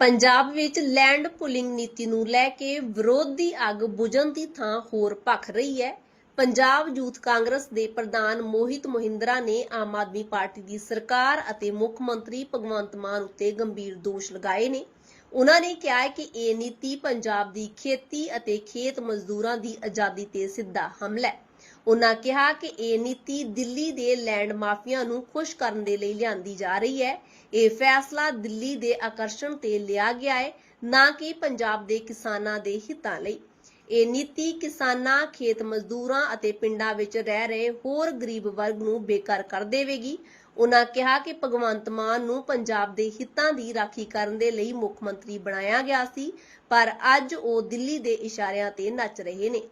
ਪੰਜਾਬ ਵਿੱਚ land pooling ਨੀਤੀ ਨੂੰ ਲੈ ਕੇ ਵਿਰੋਧ ਦੀ ਅੱਗ ਬੁਝਣ ਦੀ ਥਾਂ ਹੋਰ ਭਖ ਰਹੀ ਹੈ। ਪੰਜਾਬ ਯੂਥ ਕਾਂਗਰਸ ਦੇ ਪ੍ਰਧਾਨ ਮੋਹਿਤ ਮੋਹਿੰਦਰਾ ਨੇ ਆਮ ਆਦਮੀ ਪਾਰਟੀ ਦੀ ਸਰਕਾਰ ਅਤੇ ਮੁੱਖ ਮੰਤਰੀ ਭਗਵੰਤ ਮਾਨ ਉੱਤੇ ਗੰਭੀਰ ਦੋਸ਼ ਲਗਾਏ ਨੇ। ਉਹਨਾਂ ਨੇ ਕਿਹਾ ਹੈ ਕਿ ਇਹ ਨੀਤੀ ਪੰਜਾਬ ਦੀ ਖੇਤੀ ਅਤੇ ਖੇਤ ਮਜ਼ਦੂਰਾਂ ਦੀ ਆਜ਼ਾਦੀ ਤੇ ਸਿੱਧਾ ਹਮਲਾ ਹੈ। ਉਨ੍ਹਾਂ ਕਿਹਾ ਕਿ ਇਹ ਨੀਤੀ ਦਿੱਲੀ ਦੇ ਲੈਂਡ ਮਾਫੀਆ ਨੂੰ ਖੁਸ਼ ਕਰਨ ਦੇ ਲਈ ਲਿਆਂਦੀ ਜਾ ਰਹੀ ਹੈ। ਇਹ ਫੈਸਲਾ ਦਿੱਲੀ ਦੇ ਆਕਰਸ਼ਣ ਤੇ ਲਿਆ ਗਿਆ ਹੈ, ਨਾ ਕਿ ਪੰਜਾਬ ਦੇ ਕਿਸਾਨਾਂ ਦੇ ਹਿੱਤਾਂ ਲਈ। ਇਹ ਨੀਤੀ ਕਿਸਾਨਾਂ, ਖੇਤ ਮਜ਼ਦੂਰਾਂ ਅਤੇ ਪਿੰਡਾਂ ਵਿੱਚ ਰਹਿ ਰਹੇ ਹੋਰ ਗਰੀਬ ਵਰਗ ਨੂੰ ਬੇਕਾਰ ਕਰ ਦੇਵੇਗੀ। ਉਨ੍ਹਾਂ ਕਿਹਾ ਕਿ ਭਗਵੰਤ ਮਾਨ ਨੂੰ ਪੰਜਾਬ ਦੇ ਹਿੱਤਾਂ ਦੀ ਰਾਖੀ ਕਰਨ ਦੇ ਲਈ ਮੁੱਖ ਮੰਤਰੀ ਬਣਾਇਆ ਗਿਆ ਸੀ, ਪਰ ਅੱਜ ਉਹ ਦਿੱਲੀ ਦੇ ਇਸ਼ਾਰਿਆਂ ਤੇ ਨੱਚ ਰਹੇ ਨੇ।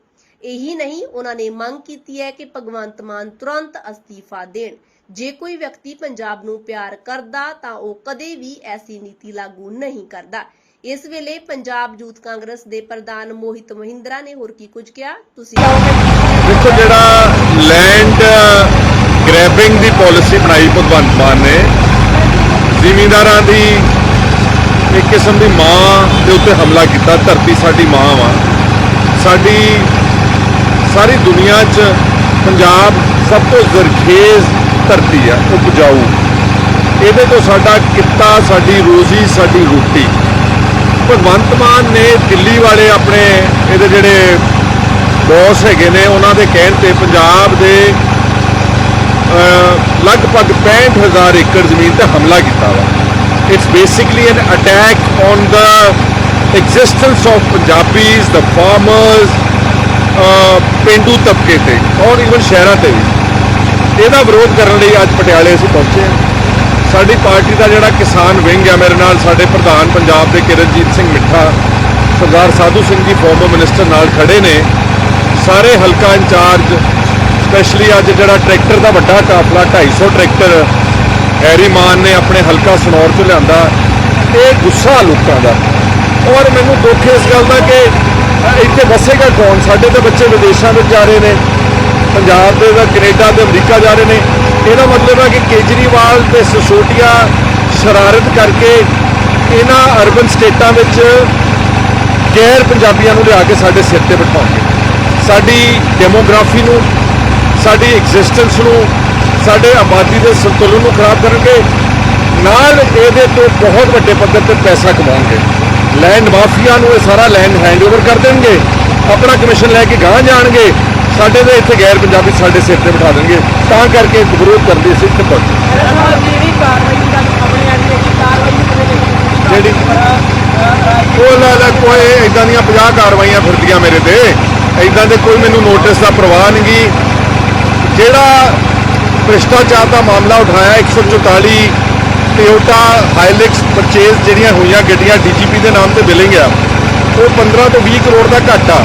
ਇਹੀ ਨਹੀਂ, ਉਹਨਾਂ ਨੇ ਮੰਗ ਕੀਤੀ ਹੈ ਕਿ ਭਗਵੰਤ ਮਾਨ ਤੁਰੰਤ ਅਸਤੀਫਾ ਦੇਣ। ਜੇ ਕੋਈ ਵਿਅਕਤੀ ਪੰਜਾਬ ਨੂੰ ਪਿਆਰ ਕਰਦਾ, ਤਾਂ ਉਹ ਕਦੇ ਵੀ ਐਸੀ ਨੀਤੀ ਲਾਗੂ ਨਹੀਂ ਕਰਦਾ। ਇਸ ਵੇਲੇ ਪੰਜਾਬ ਯੂਥ ਕਾਂਗਰਸ ਦੇ ਪ੍ਰਧਾਨ ਮੋਹਿਤ ਮਹਿੰਦਰਾ ਨੇ ਹੋਰ ਕੀ ਕੁਝ ਕਿਹਾ? ਤੁਸੀਂ ਦੇਖੋ, ਜਿਹੜਾ ਲੈਂਡ ਗ੍ਰੈਬਿੰਗ ਦੀ ਪਾਲਿਸੀ ਬਣਾਈ ਭਗਵੰਤ ਮਾਨ ਨੇ, ਜ਼ਿਮੀਂਦਾਰਾਂ ਦੀ ਇੱਕ ਕਿਸਮ ਦੀ ਮਾਂ ਦੇ ਉੱਤੇ ਹਮਲਾ ਕੀਤਾ, ਧਰਤੀ ਸਾਡੀ ਮਾਂ ਵਾ। ਸਾਡੀ ਸਾਰੀ ਦੁਨੀਆ 'ਚ ਪੰਜਾਬ ਸਭ ਤੋਂ ਜ਼ਰਖੇਜ਼ ਧਰਤੀ ਆ ਉਪਜਾਊ। ਇਹਦੇ ਤੋਂ ਸਾਡਾ ਕਿੱਤਾ ਸਾਡੀ ਰੋਜ਼ੀ ਸਾਡੀ ਰੋਟੀ। ਭਗਵੰਤ ਮਾਨ ਨੇ ਦਿੱਲੀ ਵਾਲੇ ਆਪਣੇ ਇਹਦੇ ਜਿਹੜੇ ਬੌਸ ਹੈਗੇ ਨੇ ਉਹਨਾਂ ਦੇ ਕਹਿਣ ਤੇ ਪੰਜਾਬ ਦੇ ਅਹ, ਲਗਭਗ 65000 ਏਕੜ ਜ਼ਮੀਨ ਤੇ ਹਮਲਾ ਕੀਤਾ ਵਾ। It's basically an attack on the existence of Punjabis the farmers ਪਿੰਡੂ ਤਬਕੇ ਤੇ ਔਰ ਇਵਨ ਸ਼ਹਿਰਾਂ ਤੇ ਵੀ। ਇਹਦਾ ਵਿਰੋਧ ਕਰਨ ਲਈ ਅੱਜ ਪਟਿਆਲੇ ਅਸੀਂ ਪਹੁੰਚੇ ਹਾਂ। ਸਾਡੀ ਪਾਰਟੀ ਦਾ ਜਿਹੜਾ ਕਿਸਾਨ ਵਿੰਗ ਹੈ, ਮੇਰੇ ਨਾਲ ਸਾਡੇ ਪ੍ਰਧਾਨ ਪੰਜਾਬ ਦੇ ਕਿਰਨਜੀਤ ਸਿੰਘ ਮਿੱਠਾ, ਸਰਦਾਰ ਸਾਧੂ ਸਿੰਘ ਜੀ ਫਾਰਮਰ ਮਿਨਿਸਟਰ ਨਾਲ ਖੜੇ ਨੇ। ਸਾਰੇ ਹਲਕਾ ਇੰਚਾਰਜ ਸਪੈਸ਼ਲੀ ਅੱਜ ਜਿਹੜਾ ਟਰੈਕਟਰ ਦਾ ਵੱਡਾ ਕਾਫਲਾ 250 ਟਰੈਕਟਰ, ਹੈਰੀ ਮਾਨ ਨੇ ਆਪਣੇ ਹਲਕਾ ਸਨੌਰ ਤੋਂ ਲਿਆਂਦਾ। ਇਹ ਗੁੱਸਾ ਲੋਕਾਂ ਦਾ। ਔਰ ਮੈਨੂੰ ਦੁੱਖ ਇਸ ਗੱਲ ਦਾ ਕਿ ਇੱਥੇ ਵਸੇਗਾ ਕੌਣ? ਸਾਡੇ ਤਾਂ ਬੱਚੇ ਵਿਦੇਸ਼ਾਂ ਵਿੱਚ ਜਾ ਰਹੇ ਨੇ, ਪੰਜਾਬ ਦੇ ਦਾ ਕੈਨੇਡਾ ਤੇ ਅਮਰੀਕਾ ਜਾ ਰਹੇ ਨੇ। ਇਹਦਾ ਮਤਲਬ ਹੈ ਕਿ ਕੇਜਰੀਵਾਲ ਤੇ ਸਿਸੋਟੀਆ ਸ਼ਰਾਰਤ ਕਰਕੇ ਇਹਨਾਂ ਅਰਬਨ ਸਟੇਟਾਂ ਵਿੱਚ ਗੈਰ ਪੰਜਾਬੀਆਂ ਨੂੰ ਲਿਆ ਕੇ ਸਾਡੇ ਸਿਰ ਤੇ ਬਿਠਾਉਣਗੇ। ਸਾਡੀ ਡੈਮੋਗ੍ਰਾਫੀ ਨੂੰ, ਸਾਡੀ ਐਗਜ਼ਿਸਟੈਂਸ ਨੂੰ, ਸਾਡੇ ਆਬਾਦੀ ਦੇ ਸੰਤੁਲਨ ਨੂੰ ਖਰਾਬ ਕਰਨਗੇ। ਨਾਲ ਇਹਦੇ ਤੋਂ ਬਹੁਤ ਵੱਡੇ ਪੱਧਰ ਤੇ ਪੈਸਾ ਕਮਾਉਣਗੇ। ਲੈਂਡ ਮਾਫੀਆ ਨੂੰ ਇਹ ਸਾਰਾ ਲੈਂਡ ਹੈਂਡਓਵਰ ਕਰ ਦੇਣਗੇ। ਆਪਣਾ ਕਮਿਸ਼ਨ ਲੈ ਕੇ ਗਾਂ ਜਾਣਗੇ। ਸਾਡੇ ਦੇ ਇੱਥੇ ਗੈਰ ਪੰਜਾਬੀ ਸਾਡੇ ਸਿਰ ਤੇ ਬਿਠਾ ਦੇਣਗੇ। ਤਾਂ ਕਰਕੇ ਵਿਰੋਧ ਕਰਦੇ ਅਸੀਂ ਇੱਥੇ ਪਹੁੰਚੇ ਜਿਹੜੀ ਉਹ ਲੈ ਕੋਈ ਇਦਾਂ ਦੀਆਂ 50 ਕਾਰਵਾਈਆਂ ਫਿਰਦੀਆਂ ਮੇਰੇ ਤੇ। ਇਦਾਂ ਦੇ ਕੋਈ ਮੈਨੂੰ ਨੋਟਿਸ ਦਾ ਪ੍ਰਵਾਹ ਨਹੀਂ ਜਿਹੜਾ ਭ੍ਰਿਸ਼ਟਾਚਾਰ ਦਾ ਮਾਮਲਾ ਉਠਾਇਆ 144 ਟੋਯੋਟਾ ਹਾਈਲੈਕਸ ਪਰਚੇਜ਼ ਜਿਹੜੀਆਂ ਹੋਈਆਂ ਗੱਡੀਆਂ ਡੀਜੀਪੀ ਦੇ ਨਾਮ ਤੇ ਬਿਲਿੰਗ ਆ, ਉਹ 15 ਤੋਂ 20 ਕਰੋੜ ਦਾ ਘਾਟਾ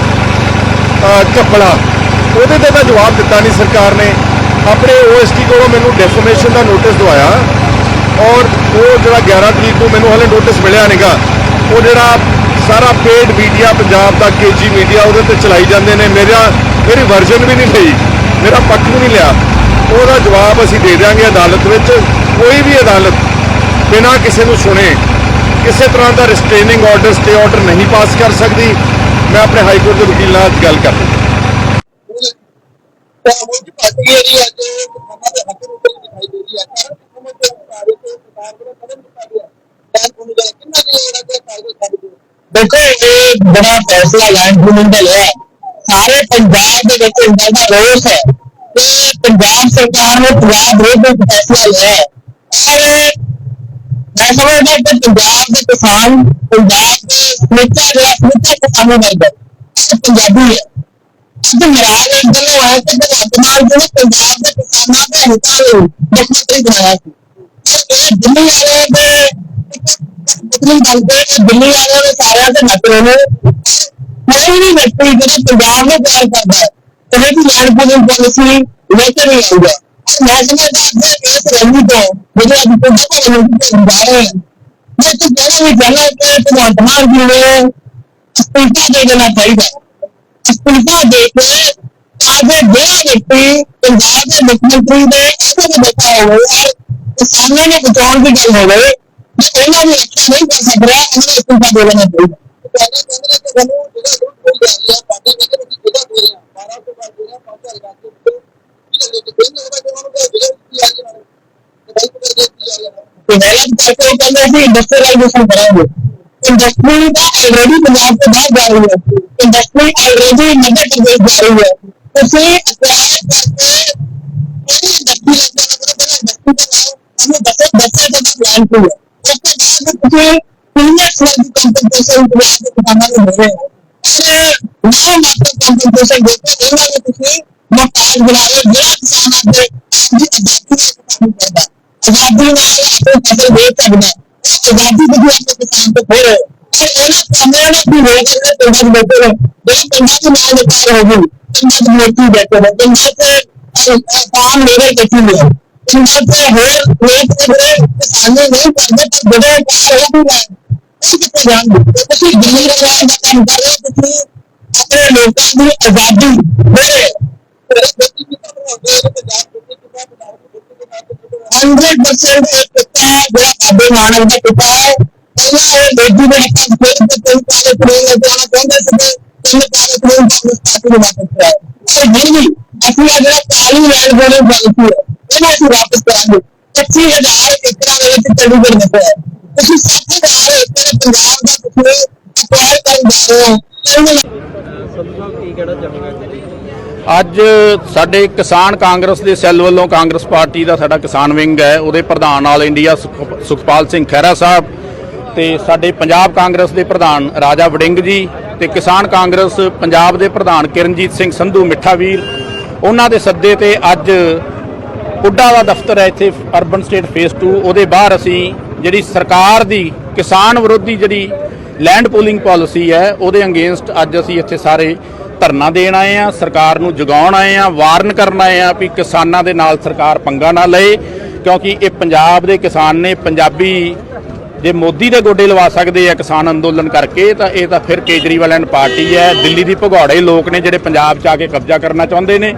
ਅਹ ਘਪਲਾ ਉਹਦੇ ਤੇ ਤਾਂ ਜਵਾਬ ਦਿੱਤਾ ਨਹੀਂ ਸਰਕਾਰ ਨੇ। ਆਪਣੇ ਓਐਸਟੀ ਕੋਲੋਂ ਮੈਨੂੰ ਡੈਫਰਮੇਸ਼ਨ ਦਾ ਨੋਟਿਸ ਦਵਾਇਆ ਔਰ ਉਹ ਜਿਹੜਾ 11 ਤਰੀਕ ਨੂੰ ਮੈਨੂੰ ਹਲੇ ਨੋਟਿਸ ਮਿਲਿਆ ਨਹੀਂਗਾ ਉਹ ਜਿਹੜਾ ਸਾਰਾ ਪੇਡ ਮੀਡੀਆ ਪੰਜਾਬ ਦਾ ਕੇਜੀ ਮੀਡੀਆ ਉਹਦੇ ਤੇ ਚਲਾਈ ਜਾਂਦੇ ਨੇ। ਮੇਰਾ, ਮੇਰੀ ਵਰਜਨ ਵੀ ਨਹੀਂ ਲਈ, ਮੇਰਾ ਪੱਖ ਵੀ ਨਹੀਂ ਲਿਆ। ਉਹਦਾ ਜਵਾਬ ਅਸੀਂ ਦੇ ਦਿਆਂਗੇ ਅਦਾਲਤ ਵਿੱਚ, ਕੋਈ ਵੀ ਅਦਾਲਤ ਬਿਨਾਂ ਕਿਸੇ ਨੂੰ ਸੁਣੇ, ਕਿਸੇ ਤਰ੍ਹਾਂ ਦਾ ਰਿਸਟ੍ਰੇਨਿੰਗ ਆਰਡਰ ਸਟੇ ਆਰਡਰ ਨਹੀਂ ਪਾਸ ਕਰ ਸਕਦੀ, ਮੈਂ ਆਪਣੇ ਹਾਈ ਕੋਰਟ ਦੇ ਵਕੀਲ ਨਾਲ ਗੱਲ ਕਰ ਲਈ ਦੇਖੋ, ਇਹ ਬੜਾ ਫੈਸਲਾ ਲੈਂਡ ਪੂਲਿੰਗ ਦਾ ਲਿਆ। ਸਾਰੇ ਪੰਜਾਬ ਦੇ ਵਿੱਚ ਇੰਨਾ ਦਾ ਰੋਸ ਹੈ। ਕਿ ਪੰਜਾਬ ਸਰਕਾਰ ਨੇ ਪੰਜਾਬ ਵਿਰੁੱਧ ਫੈਸਲਾ ਲਿਆ ਹੈ। ਔਰ ਮੈਂ ਸਮਝਦਾ ਕਿ ਪੰਜਾਬ ਦੇ ਕਿਸਾਨ, ਪੰਜਾਬ ਦੇ ਸਮੁੱਚਾ ਜਿਹੜਾ ਸਮੁੱਚਾ ਕਿਸਾਨੀ ਵਰਗ। ਹੈ ਪੰਜਾਬੀ ਹੈ। ਅੱਜ ਮਰਾਜ ਇੱਕ ਗੱਲੋਂ ਹੈ ਕਿ ਭਗਵੰਤ ਮਾਨ ਜੀ ਪੰਜਾਬ ਦੇ ਕਿਸਾਨਾਂ ਦੇ ਹਿੱਤਾਂ ਲਈ ਮੁੱਖ ਮੰਤਰੀ ਬਣਾਇਆ ਸੀ। ਇਹ ਦਿੱਲੀ ਵਾਲਿਆਂ ਦੇ ਦਿੱਲੀ ਬੰਦੇ ਦਿੱਲੀ ਵਾਲਿਆਂ ਦੇ ਸਾਰਿਆਂ ਦੇ ਨੱਚ ਨੇ ਕੋਈ ਵੀ ਵਿਅਕਤੀ ਜਿਹੜਾ ਪੰਜਾਬ ਨੂੰ ਪਿਆਰ ਕਰਦਾ ਹੈ ਕਦੇ ਲੈਂਡ ਪੂਲਿੰਗ ਲੈ ਕੇ ਨਹੀਂ ਆਊਗਾ ਮੈਂ ਸਮਝਦਾ ਕਿ ਇਸ ਰੰਗੀ ਤੋਂ ਜਿਹੜੇ ਅੱਜ ਪੁੱਜੇ ਕੋਲ ਨੂੰ ਜਾ ਰਹੇ ਹਨ ਮੈਂ ਤਾਂ ਕਹਿਣਾ ਵੀ ਚਾਹੁੰਦਾ ਕਿ ਭਗਵੰਤ ਮਾਨ ਜੀ ਨੇ ਅਸਤੀਫਾ ਦੇ ਦੇਣਾ ਚਾਹੀਦਾ ਅਸਤੀਫਾ ਦੇ ਕੇ ਤਾਂ ਜੋ ਜਿਹੜਾ ਵਿਅਕਤੀ ਪੰਜਾਬ ਦੇ ਮੁੱਖ ਮੰਤਰੀ ਦੇ ਅਹੁਦੇ ਤੇ ਬੈਠਾ ਹੋਵੇ ਔਰ ਕਿਸਾਨਾਂ ਨੂੰ ਬਚਾਉਣ ਦੀ ਗੱਲ ਹੋਵੇ ਉਹਨਾਂ ਨੂੰ ਰੱਖਿਆ ਨਹੀਂ ਕਰ ਸਕ ਰਿਹਾ ਉਹਨਾਂ ਨੂੰ ਇਸਤੀਫਾ ਦੇ ਤੇ ਡਿਵੈਲਪ ਕਰਕੇ ਕਹਿੰਦੇ ਅਸੀਂ ਇੰਡਸਟਰੀਅਲਾਈਜੇਸ਼ਨ ਕਰਾਂਗੇ ਇੰਡਸਟਰੀ ਦਾ ਆਲਰੇਡੀ ਪੰਜਾਬ ਤੋਂ ਬਾਹਰ ਜਾ ਰਹੀ ਹੈ ਇੰਡਸਟਰੀ ਆਲਰੇਡੀ ਮੱਧ ਪ੍ਰਦੇਸ਼ ਜਾ ਰਹੀ ਹੈ ਤੁਸੀਂ ਅਪਲਾਈ ਕਰਕੇ ਕੋਈ ਇੰਡਸਟਰੀ ਲੱਗਦਾ ਉਹਨੂੰ ਦੱਸੇ ਦੱਸੇ ਦਾ ਪਲਾਨ ਕੀ ਹੈ ਉਸ ਤੋਂ ਬਾਅਦ ਤੁਸੀਂ ਕਿੰਨੇ ਫਲੱਡ ਕੰਪਨਸੇਸ਼ਨ ਪੰਜਾਬ ਦੇ ਕਿਸਾਨਾਂ ਨੂੰ ਦੇ ਰਹੇ ਹੋ ਔਰ ਨਾ ਮਾਤਰ ਕੰਪਨਸੇਸ਼ਨ ਦੇ ਕੇ ਇਹਨਾਂ ਨੂੰ ਤੁਸੀਂ ਮੁਹਤਾਜ ਬਣਾ ਰਹੇ ਹੋ ਜਿਹੜਾ ਕਿਸਾਨ ਆਪਣੇ ਆਪਣੀ ਆਜ਼ਾਦੀ ਨਾਲ ਕੰਮ ਕਰਦਾ ਆਜ਼ਾਦੀ ਨਾਲ ਆਪਣੀ ਫਸਲ ਵੇਚ ਸਕਦਾ ਹੈ। ਆਜ਼ਾਦੀ ਦੀ ਆਪਣੇ ਕਿਸਾਨ ਤੋਂ ਫਿਰ ਔਰ ਉਹਨਾਂ ਕਾਮਿਆਂ ਨੂੰ ਵੀ ਵੇਚ ਕੇ ਪਿੰਡਾਂ ਦੇ ਬੈਠੇ ਨੇ ਜਿਹੜੇ ਪਿੰਡਾਂ 100% ਇੱਕ ਪਿਤਾ ਜਿਹੜਾ ਬਾਬੇ ਨਾਨਕ ਦਾ ਪਿਤਾ ਹੈ। ਪਹਿਲਾਂ ਉਹ ਬੇਟੀ ਦੇ ਹੱਥਾਂ ਵਿੱਚ ਫਿਰ ਤੇ ਤਿੰਨ ਕਾਲੇ ਕਾਨੂੰਨ ਲਿਆਉਣਾ ਚਾਹੁੰਦੇ ਤਿੰਨ ਕਾਲੇ ਕਾਨੂੰਨ ਕਾਂਗਰਸ ਪਾਰਟੀ ਨੂੰ ਵਾਪਸ ਕਰਾਇਆ ਪਰ ਨਹੀਂ ਅਸੀਂ ਜਿਹੜਾ ਕਾਲੀ ਲੈਂਡ ਬੋਲੀ ਪਾਲਿਸੀ ਹੈ? ਇਹਨੂੰ ਅਸੀਂ ਵਾਪਸ ਕਰਾਂਗੇ। 25000 ਏਕੜਾਂ ਦੇ ਵਿੱਚ ਚੰਡੀਗੜ੍ਹ ਵਸਿਆ ਹੈ। ਤੁਸੀਂ 60000 ਏਕੜ ਪੰਜਾਬ ਦਾ ਤੁਸੀਂ ਅਪਲਾਈ ਕਰਨ ਜਾ ਰਹੇ ਹੋ। ਇਹਨੂੰ ਅੱਜ ਸਾਡੇ ਕਿਸਾਨ ਕਾਂਗਰਸ ਦੇ ਸੈੱਲ ਵੱਲੋਂ ਕਾਂਗਰਸ ਪਾਰਟੀ ਦਾ ਸਾਡਾ ਕਿਸਾਨ ਵਿੰਗ ਹੈ, ਉਹਦੇ ਪ੍ਰਧਾਨ ਆਲ ਇੰਡੀਆ ਸੁਖ- ਸੁਖਪਾਲ ਸਿੰਘ ਖਹਿਰਾ ਸਾਹਿਬ ਤੇ ਸਾਡੇ ਪੰਜਾਬ ਕਾਂਗਰਸ ਦੇ ਪ੍ਰਧਾਨ ਰਾਜਾ ਵੜਿੰਗ ਜੀ ਤੇ ਕਿਸਾਨ ਕਾਂਗਰਸ ਪੰਜਾਬ ਦੇ ਪ੍ਰਧਾਨ ਕਿਰਨਜੀਤ ਸਿੰਘ ਸੰਧੂ ਮਿੱਠਾਵੀਰ। ਉਹਨਾਂ ਦੇ ਸੱਦੇ ਤੇ ਅੱਜ ਪੁੱਡਾ ਦਾ ਦਫ਼ਤਰ ਹੈ ਇੱਥੇ ਅਰਬਨ ਸਟੇਟ ਫੇਸ 2 ਉਹਦੇ ਬਾਹਰ ਅਸੀਂ ਜਿਹੜੀ ਸਰਕਾਰ ਦੀ ਕਿਸਾਨ ਵਿਰੋਧੀ ਜਿਹੜੀ ਲੈਂਡ ਪੂਲਿੰਗ ਪਾਲਿਸੀ ਹੈ, ਉਹਦੇ ਅਗੇਂਸਟ ਅੱਜ ਅਸੀਂ ਇੱਥੇ ਸਾਰੇ ਧਰਨਾ ਦੇਣ ਆਏ ਆ, ਸਰਕਾਰ ਨੂੰ ਜਗਾਉਣ ਆਏ ਆ, ਵਾਰਨ ਕਰਨ ਆਏ ਆ ਵੀ ਕਿਸਾਨਾਂ ਦੇ ਨਾਲ ਸਰਕਾਰ ਪੰਗਾ ਨਾ ਲਏ, ਕਿਉਂਕਿ ਇਹ ਪੰਜਾਬ ਦੇ ਕਿਸਾਨ ਨੇ, ਪੰਜਾਬੀ ਜੇ ਮੋਦੀ ਦੇ ਗੋਡੇ ਲਵਾ ਸਕਦੇ ਆ ਕਿਸਾਨ ਅੰਦੋਲਨ ਕਰਕੇ, ਤਾਂ ਇਹ ਤਾਂ ਫਿਰ ਕੇਜਰੀਵਾਲ ਐਂਡ ਪਾਰਟੀ ਹੈ, ਦਿੱਲੀ ਦੀ ਭਗੌੜੇ ਲੋਕ ਨੇ ਜਿਹੜੇ ਪੰਜਾਬ 'ਚ ਆ ਕੇ ਕਬਜ਼ਾ ਕਰਨਾ ਚਾਹੁੰਦੇ ਨੇ।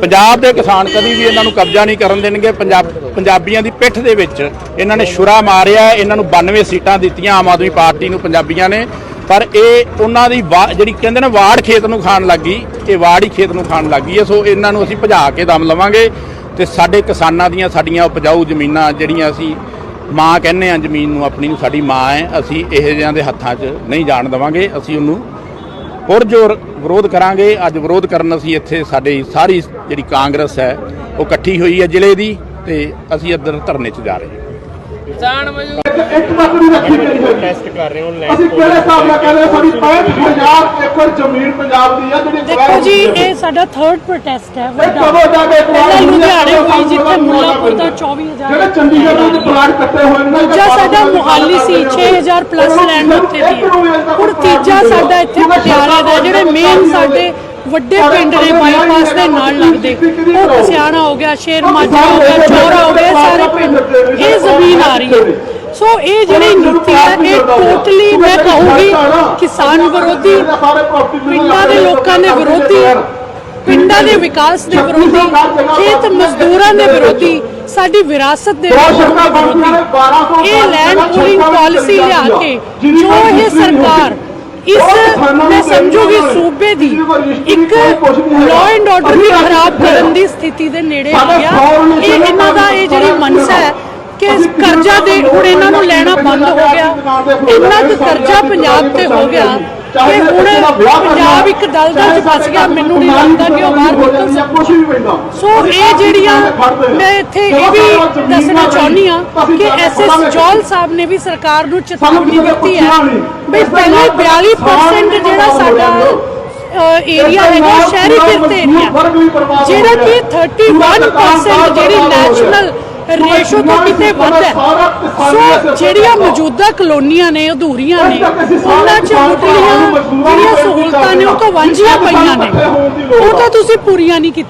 ਪੰਜਾਬ ਦੇ ਕਿਸਾਨ ਕਦੀ ਵੀ ਇਹਨਾਂ ਨੂੰ ਕਬਜ਼ਾ ਨਹੀਂ ਕਰਨ ਦੇਣਗੇ। ਪੰਜਾਬ ਪੰਜਾਬੀਆਂ ਦੀ ਪਿੱਠ ਦੇ ਵਿੱਚ ਇਹਨਾਂ ਨੇ ਛੁਰਾ ਮਾਰਿਆ, ਇਹਨਾਂ ਨੂੰ 92 ਸੀਟਾਂ ਦਿੱਤੀਆਂ ਆਮ ਆਦਮੀ ਪਾਰਟੀ ਨੂੰ, ਪੰਜਾਬੀਆਂ ਨੇ। ਪਰ ਇਹ ਉਹਨਾਂ ਦੀ ਵਾ- ਜਿਹੜੀ ਕਹਿੰਦੇ ਨੇ ਵਾੜ ਖੇਤ ਨੂੰ ਖਾਣ ਲੱਗੀ, ਇਹ ਵਾੜ ਹੀ ਖੇਤ ਨੂੰ ਖਾਣ ਲੱਗੀ ਹੈ। ਸੋ ਇਹਨਾਂ ਨੂੰ ਅਸੀਂ ਭਜਾ ਕੇ ਦਮ ਲਵਾਂਗੇ ਤੇ ਸਾਡੇ ਕਿਸਾਨਾਂ ਦੀਆਂ, ਸਾਡੀਆਂ ਉਪਜਾਊ ਜ਼ਮੀਨਾਂ ਜਿਹੜੀਆਂ ਅਸੀਂ ਮਾਂ ਕਹਿੰਦੇ ਆ ਜ਼ਮੀਨ ਨੂੰ ਆਪਣੀ ਨੂੰ ਸਾਡੀ ਮਾਂ ਹੈ, ਅਸੀਂ ਇਹੋ ਜਿਹਿਆਂ ਦੇ ਹੱਥਾਂ 'ਚ ਨਹੀਂ ਜਾਣ ਦੇਵਾਂਗੇ। ਅਸੀਂ ਉਹਨੂੰ ਪੁਰਜੋਰ ਵਿਰੋਧ ਕਰਾਂਗੇ, ਅੱਜ ਵਿਰੋਧ ਕਰਨ ਅਸੀਂ ਇੱਥੇ ਸਾਡੀ ਸਾਰੀ ਜਿਹੜੀ ਕਾਂਗਰਸ ਹੈ, ਉਹ ਇਕੱਠੀ ਹੋਈ ਹੈ ਜ਼ਿਲ੍ਹੇ ਦੀ ਤੇ ਅਸੀਂ ਇੱਧਰ ਧਰਨੇ 'ਚ ਜਾ ਰਹੇ ਹਾਂ। ਇੱਕ ਤੱਕ ਨਹੀਂ ਰੱਖੀ ਗਈ ਹੈ ਟੈਸਟ ਕਰ ਰਹੇ ਹੋ ਅਸੀਂ ਕਿਹੜੇ ਹਿਸਾਬ ਨਾਲ ਕਹਿੰਦੇ ਸਾਡੀ 65000 ਏਕੜ ਜ਼ਮੀਨ ਪੰਜਾਬ ਦੀ ਹੈ ਜਿਹੜੀ ਦੇਖੋ ਜੀ ਇਹ ਸਾਡਾ ਥਰਡ ਪ੍ਰੋਟੈਸਟ ਹੈ ਵੱਡਾ। ਕਦੋਂ ਜਾ ਕੇ ਪਹਿਲਾਂ ਲੁਧਿਆਣੇ ਹੋਈ ਜਿੱਥੇ ਮੁੱਲਾਪੁਰ ਦਾ 24000 ਜਿਹੜੇ ਚੰਡੀਗੜ੍ਹ ਦੇ ਵਿੱਚ ਪਲਾਟ ਕੱਟੇ ਹੋਏ ਨੇ ਦੂਜਾ ਸਾਡਾ ਮੁਹਾਲੀ ਸੀ 6000 ਪਲੱਸ ਲੈਂਡ ਉੱਥੇ ਦੀ। ਹੈ। ਹੁਣ ਤੀਜਾ ਸਾਡਾ ਇੱਥੇ ਪਟਿਆਲੇ ਦਾ ਜਿਹੜੇ ਮੇਨ ਸਾਡੇ ਵੱਡੇ ਪਿੰਡ ਨੇ ਬਾਈਪਾਸ ਦੇ ਨਾਲ ਲੱਗਦੇ ਉਹ ਕਸਿਆਣਾ ਹੋ ਗਿਆ ਸ਼ੇਰ ਮਾਜਰਾ ਹੋ ਗਿਆ ਚੌਰਾ ਹੋ ਗਿਆ ਇਹ ਸਾਰੇ ਪਿੰਡ ਇਹ ਜ਼ਮੀਨ ਆ ਰਹੀ ਹੈ ਸੋ ਇਹ ਜਿਹੜੀ ਨੀਤੀ ਹੈ ਇਹ ਟੋਟਲੀ ਮੈਂ ਕਹੂੰਗੀ ਕਿਸਾਨ ਵਿਰੋਧੀ ਪਿੰਡਾਂ ਦੇ ਲੋਕਾਂ ਦੇ ਵਿਰੋਧੀ ਪਿੰਡਾਂ ਦੇ ਵਿਕਾਸ ਦੇ ਵਿਰੋਧੀ ਖੇਤ ਮਜ਼ਦੂਰਾਂ ਦੇ ਵਿਰੋਧੀ ਸਾਡੀ ਵਿਰਾਸਤ ਦੇ ਵਿਰੋਧੀ। ਇਹ ਲੈਂਡ ਪੂਲਿੰਗ ਪਾਲਿਸੀ ਲਿਆ ਕੇ ਜੋ ਇਹ ਸਰਕਾਰ ਇਸ ਮੈਂ ਸਮਝੂਗੀ ਸੂਬੇ ਦੀ ਇੱਕ ਲਾਅ ਐਂਡ ਆਰਡਰ ਵੀ ਖਰਾਬ ਕਰਨ ਦੀ ਸਥਿਤੀ ਦੇ ਨੇੜੇ ਆ ਗਿਆ। ਇਹ ਇਹਨਾਂ ਦਾ ਇਹ ਜਿਹੜੀ ਮਨਸਾ ਹੈ ਕਿ ਕਰਜ਼ਾ ਦੇ ਹੁਣ ਇਹਨਾਂ ਨੂੰ ਲੈਣਾ ਬੰਦ ਹੋ ਗਿਆ, ਇੰਨਾ ਕੁ ਕਰਜ਼ਾ ਪੰਜਾਬ ਤੇ ਹੋ ਗਿਆ ਕਿ ਹੁਣ ਪੰਜਾਬ ਇੱਕ ਦਲਦਲ ਚ ਫਸ ਗਿਆ, ਮੈਨੂੰ ਨਹੀਂ ਲੱਗਦਾ ਕਿ ਉਹ ਬਾਹਰ ਨਿਕਲ ਸਕਦਾ। ਸੋ ਇਹ ਜਿਹੜੀਆਂ ਮੈਂ ਇੱਥੇ ਇਹ ਵੀ ਦੱਸਣਾ ਚਾਹੁੰਦੀ ਆ ਕਿ ਐਸਐਸ ਜੌਲ ਸਾਹਿਬ ਨੇ ਵੀ ਸਰਕਾਰ ਨੂੰ ਚੇਤਾਵਨੀ ਦਿੱਤੀ ਹੈ ਵੀ ਪਹਿਲੇ 42% ਜਿਹੜਾ ਸਾਡਾ ਏਰੀਆ ਹੈਗਾ, ਸ਼ਹਿਰੀ ਕਿਰਤ ਏਰੀਆ ਜਿਹੜਾ ਕਿ 31% ਜਿਹੜੀ ਨੈਸ਼ਨਲ ਰੇਸ਼ੋ ਤੋਂ ਕਿਤੇ ਵੱਧ ਹੈ ਸੋ ਜਿਹੜੀਆਂ ਮੌਜੂਦਾ ਕਲੋਨੀਆਂ ਨੇ ਅਧੂਰੀਆਂ ਨੇ ਉਹਨਾਂ ਚ ਮੁੱਢਲੀਆਂ ਜਿਹੜੀਆਂ ਸਹੂਲਤਾਂ ਨੇ ਉਹ ਤੋਂ ਵਾਂਝੀਆਂ ਪਈਆਂ ਨੇ। ਉਹ ਤਾਂ ਤੁਸੀਂ ਪੂਰੀਆਂ ਨਹੀਂ ਕੀਤੀਆਂ।